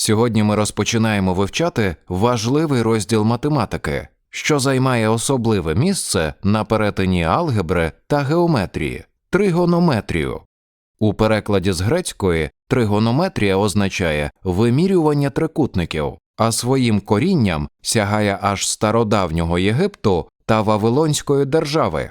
Сьогодні ми розпочинаємо вивчати важливий розділ математики, що займає особливе місце на перетині алгебри та геометрії тригонометрію. У перекладі з грецької тригонометрія означає вимірювання трикутників, а своїм корінням сягає аж стародавнього Єгипту та Вавилонської держави.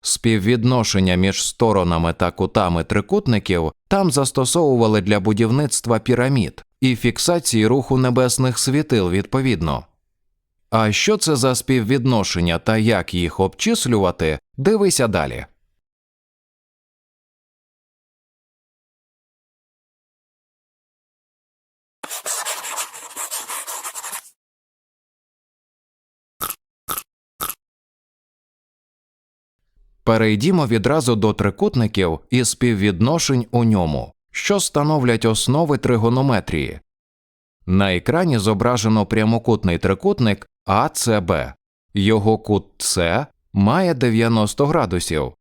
Співвідношення між сторонами та кутами трикутників там застосовували для будівництва пірамід і фіксації руху небесних світил відповідно. А що це за співвідношення та як їх обчислювати, дивися далі. Перейдімо відразу до трикутників і співвідношень у ньому, що становлять основи тригонометрії. На екрані зображено прямокутний трикутник АЦБ. Його кут С має 90 градусів.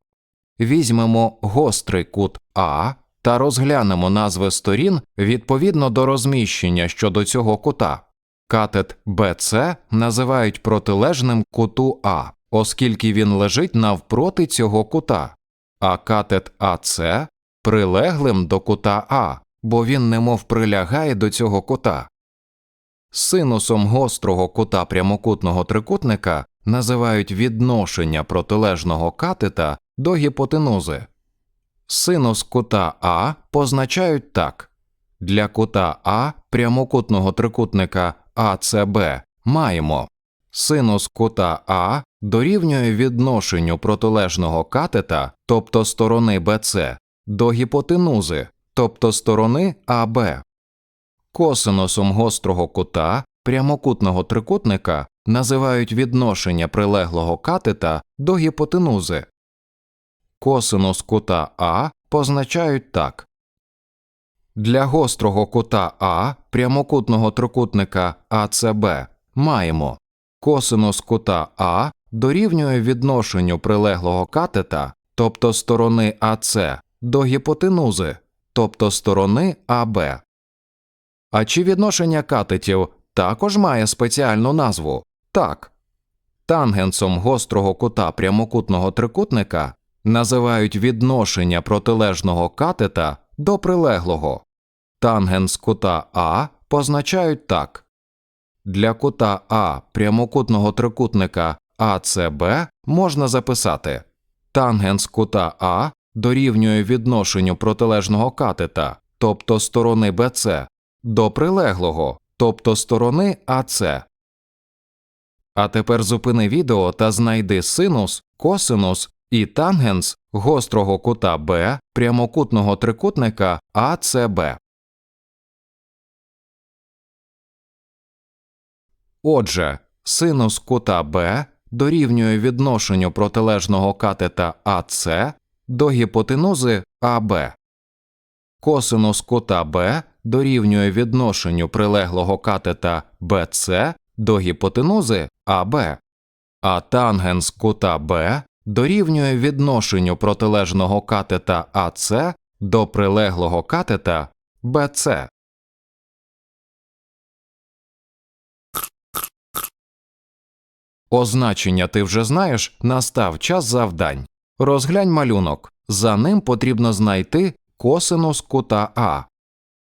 Візьмемо гострий кут А та розглянемо назви сторін відповідно до розміщення щодо цього кута. Катет BC називають протилежним куту А, оскільки він лежить навпроти цього кута, а катет АЦ прилеглим до кута А, бо він немов прилягає до цього кута. Синусом гострого кута прямокутного трикутника називають відношення протилежного катета до гіпотенузи. Синус кута А позначають так. Для кута А прямокутного трикутника АЦБ маємо синус кута А дорівнює відношенню протилежного катета, тобто сторони БЦ, до гіпотенузи, тобто сторони АБ. Косинусом гострого кута прямокутного трикутника називають відношення прилеглого катета до гіпотенузи. Косинус кута А позначають так. Для гострого кута А прямокутного трикутника АЦБ маємо косинус кута А дорівнює відношенню прилеглого катета, тобто сторони АЦ, до гіпотенузи, тобто сторони АБ. А чи відношення катетів також має спеціальну назву? Так. Тангенсом гострого кута прямокутного трикутника називають відношення протилежного катета до прилеглого. Тангенс кута А позначають так. Для кута А прямокутного трикутника АЦБ можна записати тангенс кута А дорівнює відношенню протилежного катета, тобто сторони БЦ, до прилеглого, тобто сторони АЦ. А тепер зупини відео та знайди синус, косинус і тангенс гострого кута Б прямокутного трикутника АЦБ. Отже, синус кута Б дорівнює відношенню протилежного катета АЦ до гіпотенузи АБ. Косинус кута Б дорівнює відношенню прилеглого катета БЦ до гіпотенузи АБ, а тангенс кута Б дорівнює відношенню протилежного катета АЦ до прилеглого катета БЦ. Означення ти вже знаєш, настав час завдань. Розглянь малюнок. За ним потрібно знайти косинус кута А.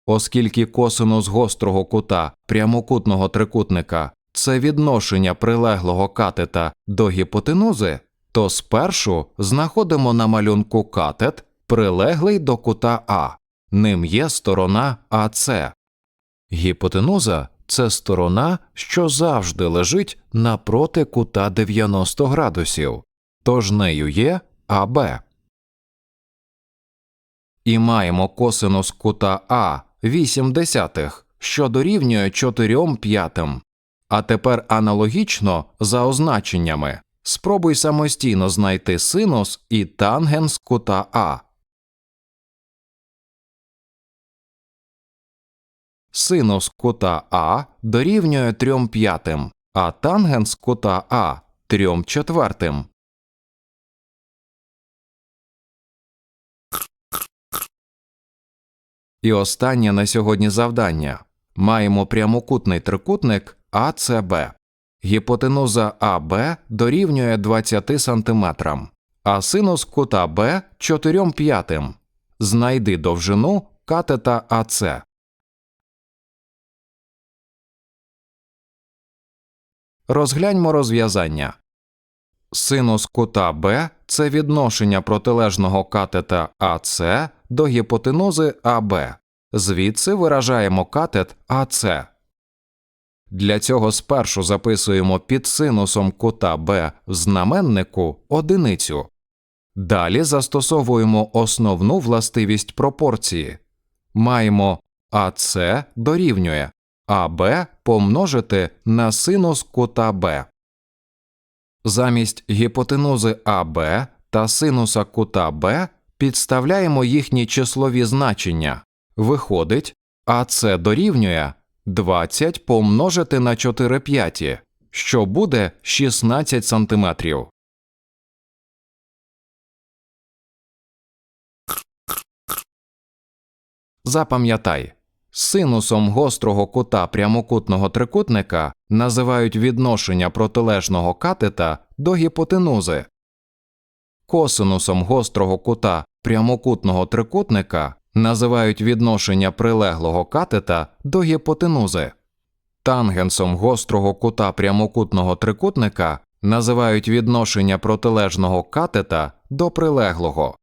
Оскільки косинус гострого кута прямокутного трикутника це відношення прилеглого катета до гіпотенузи, то спершу знаходимо на малюнку катет, прилеглий до кута А. Ним є сторона АЦ. Гіпотенуза це сторона, що завжди лежить напроти кута 90 градусів, тож нею є АБ. І маємо косинус кута А 8 десятих, що дорівнює 4 п'ятим. А тепер аналогічно за означеннями. Спробуй самостійно знайти синус і тангенс кута А. Синус кута А дорівнює 3 п'ятим, а тангенс кута А 3 четвертим. І останнє на сьогодні завдання. Маємо прямокутний трикутник АЦБ. Гіпотенуза АБ дорівнює 20 см, а синус кута Б 4 п'ятим. Знайди довжину катета АЦ. Розгляньмо розв'язання. Синус кута Б це відношення протилежного катета АЦ до гіпотенузи АБ. Звідси виражаємо катет АЦ. Для цього спершу записуємо під синусом кута Б в знаменнику одиницю. Далі застосовуємо основну властивість пропорції. Маємо АЦ дорівнює АБ помножити на синус кута Б. Замість гіпотенузи АБ та синуса кута Б підставляємо їхні числові значення. Виходить, АЦ дорівнює 20 помножити на 4 п'яті, що буде 16 сантиметрів. Запам'ятай, синусом гострого кута прямокутного трикутника називають відношення протилежного катета до гіпотенузи. Косинусом гострого кута прямокутного трикутника називають відношення прилеглого катета до гіпотенузи. Тангенсом гострого кута прямокутного трикутника називають відношення протилежного катета до прилеглого.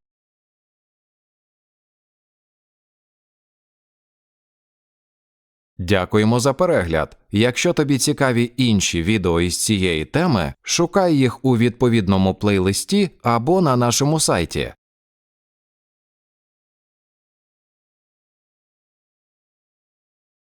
Дякуємо за перегляд. Якщо тобі цікаві інші відео із цієї теми, шукай їх у відповідному плейлисті або на нашому сайті.